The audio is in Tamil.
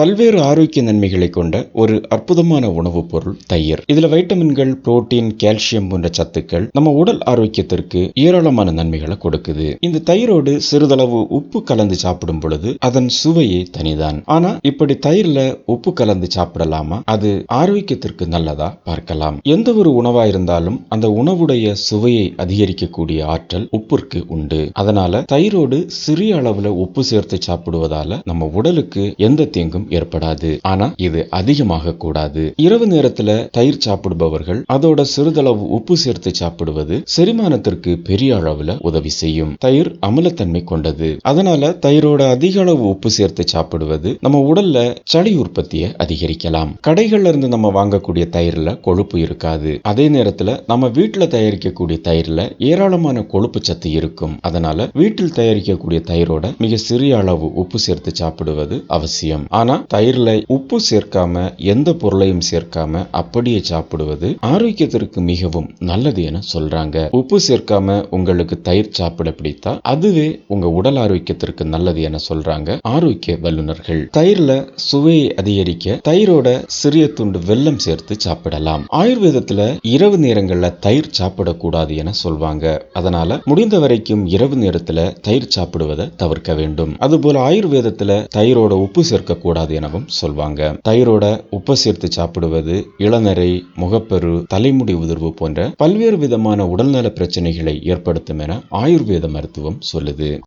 பல்வேறு ஆரோக்கிய நன்மைகளை கொண்ட ஒரு அற்புதமான உணவுப் பொருள் தயிர். இதுல வைட்டமின்கள் புரோட்டீன் கால்சியம் போன்ற சத்துக்கள் நம்ம உடல் ஆரோக்கியத்திற்கு ஏராளமான நன்மைகளை கொடுக்குது. இந்த தயிரோடு சிறிதளவு உப்பு கலந்து சாப்பிடும் பொழுது அதன் சுவையே தனிதான். ஆனா இப்படி தயிர்ல உப்பு கலந்து சாப்பிடலாமா? அது ஆரோக்கியத்திற்கு நல்லதா பார்க்கலாம். எந்த ஒரு உணவா இருந்தாலும் அந்த உணவுடைய சுவையை அதிகரிக்கக்கூடிய ஆற்றல் உப்பிற்கு உண்டு. அதனால தயிரோடு சிறிய அளவுல உப்பு சேர்த்து சாப்பிடுவதால நம்ம உடலுக்கு எந்த தீங்கும் ஏற்படாது. ஆனா இது அதிகமாக கூடாது. இரவு நேரத்துல தயிர் சாப்பிடுபவர்கள் அதோட சிறிதளவு உப்பு சேர்த்து சாப்பிடுவது செரிமானத்திற்கு பெரிய அளவுல உதவி செய்யும். தயிர் அமிலத்தன்மை கொண்டது. அதனால தயிரோட அதிக அளவு உப்பு சேர்த்து சாப்பிடுவது நம்ம உடல்ல சளி உற்பத்தியை அதிகரிக்கலாம். கடைகள்ல இருந்து நம்ம வாங்கக்கூடிய தயிர்ல கொழுப்பு இருக்காது. அதே நேரத்துல நம்ம வீட்டுல தயாரிக்கக்கூடிய தயிர்ல ஏராளமான கொழுப்பு சத்து இருக்கும். அதனால வீட்டில் தயாரிக்கக்கூடிய தயிரோட மிக சிறிய அளவு உப்பு சேர்த்து சாப்பிடுவது அவசியம். ஆனா தயிரில் உப்பு சேர்க்காம எந்த பொருளையும் சேர்க்காம அப்படியே சாப்பிடுவது ஆரோக்கியத்திற்கு மிகவும் நல்லது என சொல்றாங்க. உப்பு சேர்க்காம உங்களுக்கு தயிர் சாப்பிட பிடித்தா அதுவே உங்க உடல் ஆரோக்கியத்திற்கு நல்லது என சொல்றாங்க ஆரோக்கிய வல்லுநர்கள். தயிர்ல சுவையை அதிகரிக்க தயிரோட சிறிய துண்டு வெல்லம் சேர்த்து சாப்பிடலாம். ஆயுர்வேதத்துல இரவு நேரங்கள்ல தயிர் சாப்பிடக்கூடாது என சொல்வாங்க. அதனால முடிந்த வரைக்கும் இரவு நேரத்துல தயிர் சாப்பிடுவதை தவிர்க்க வேண்டும். அதுபோல ஆயுர்வேதத்துல தயிரோட உப்பு சேர்க்க கூடாது எனவும் சொல்வாங்க. தயிரோட உப்பு சேர்த்து சாப்பிடுவது இளநரை முகப்பெரு தலைமுடி உதிர்வு போன்ற பல்வேறு விதமான உடல்நல பிரச்சனைகளை ஏற்படுத்தும் என ஆயுர்வேத மருத்துவம் சொல்லுது.